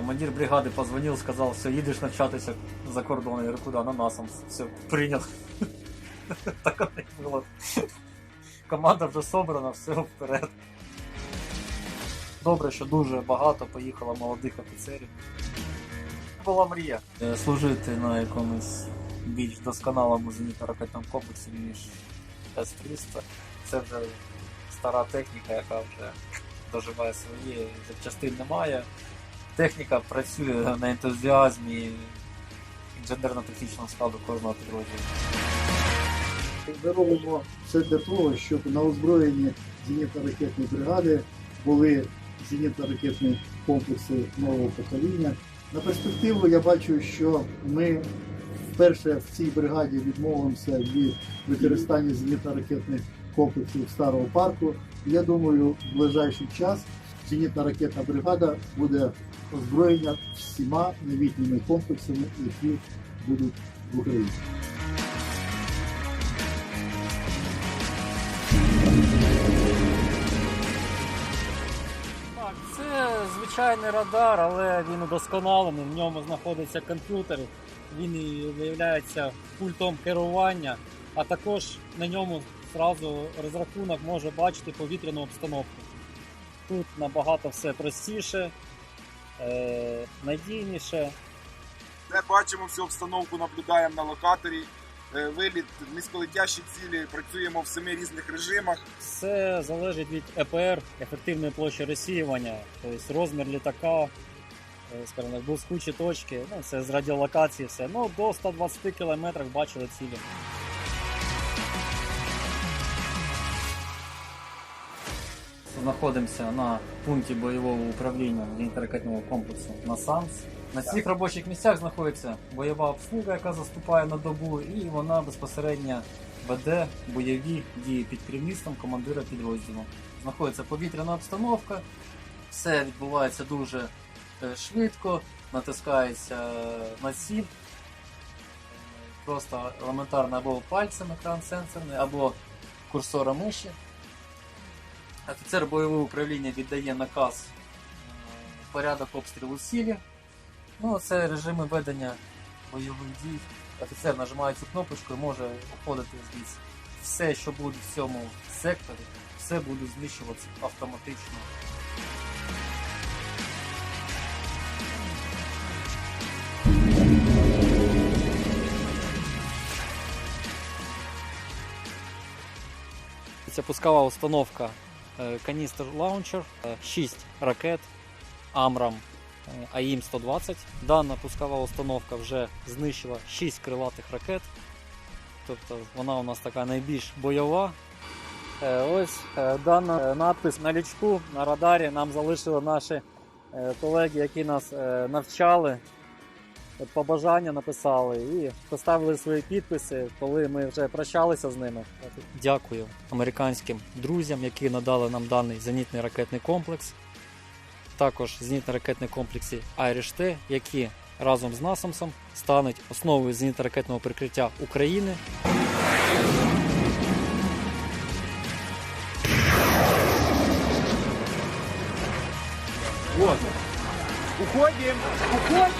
Командир бригады позвонил, сказал, все, едешь навчатися за кордон. Я говорю, куда? На НАСАМ. Все, принял. Так оно і було. Команда вже собрана, все вперед. Добре, що дуже багато поїхало молодих офіцерів. Була мрія е, служити на якомусь більш досконалому зенітно-ракетному комплексі, ніж С-300. Це вже стара техніка, яка вже доживає своє, запчастин немає. Техніка працює на ентузіазмі інженерно-технічного складу кожного підрозділу. Ми робимо все для того, щоб на озброєнні зенітно-ракетної бригади були зенітно-ракетні комплекси нового покоління. На перспективу я бачу, що ми вперше в цій бригаді відмовимося від використання зенітно-ракетних комплексів старого парку. Я думаю, в ближайший час зенітно-ракетна бригада буде озброєна всіма новітніми комплексами, які будуть в Україні. Це звичайний радар, але він удосконалений. В ньому знаходиться комп'ютер. Він і виявляється пультом керування, а також на ньому зразу розрахунок може бачити повітряну обстановку. Тут набагато все простіше, е, надійніше. Де бачимо всю обстановку, наблюдаємо на локаторі. Е, Виліт низьколетящі цілі, працюємо в семи різних режимах. Все залежить від ЕПР, ефективної площі розсіювання, тобто розмір літака, е, скажімо так, блискучі точки, ну, це з радіолокації все. Ну, до 120 км бачили цілі. Знаходимося на пункті бойового управління зенітно-ракетного комплексу на САМС. На цих робочих місцях знаходиться бойова обслуга, яка заступає на добу, і вона безпосередньо веде бойові дії під керівництвом командира підрозділу. Знаходиться повітряна обстановка, все відбувається дуже е, швидко, натискається е, на ціль. Просто елементарно або пальцем екран сенсорний, або курсором миші. Офіцер бойового управління віддає наказ е, порядок обстрілу цілі. Ну, це режими ведення бойових дій. Офіцер нажимає цю кнопочку і може уходити звідси. Все, що буде в цьому секторі, все буде знищуватися автоматично. Це установка каністр лаунчер, 6 ракет Амрам АІМ 120. Дана пускова установка вже знищила 6 крилатих ракет. Тобто вона у нас така найбільш бойова. Е, Ось е, дана надпис на лічку на радарі нам залишили наші е, колеги, які нас е, навчали. Побажання написали і поставили свої підписи, коли ми вже прощалися з ними. Дякую американським друзям, які надали нам даний зенітний ракетний комплекс. Також зенітно-ракетні комплексі Irish-T, які разом з Насамсом стануть основою зенітно-ракетного прикриття України. Уходим! Уходим!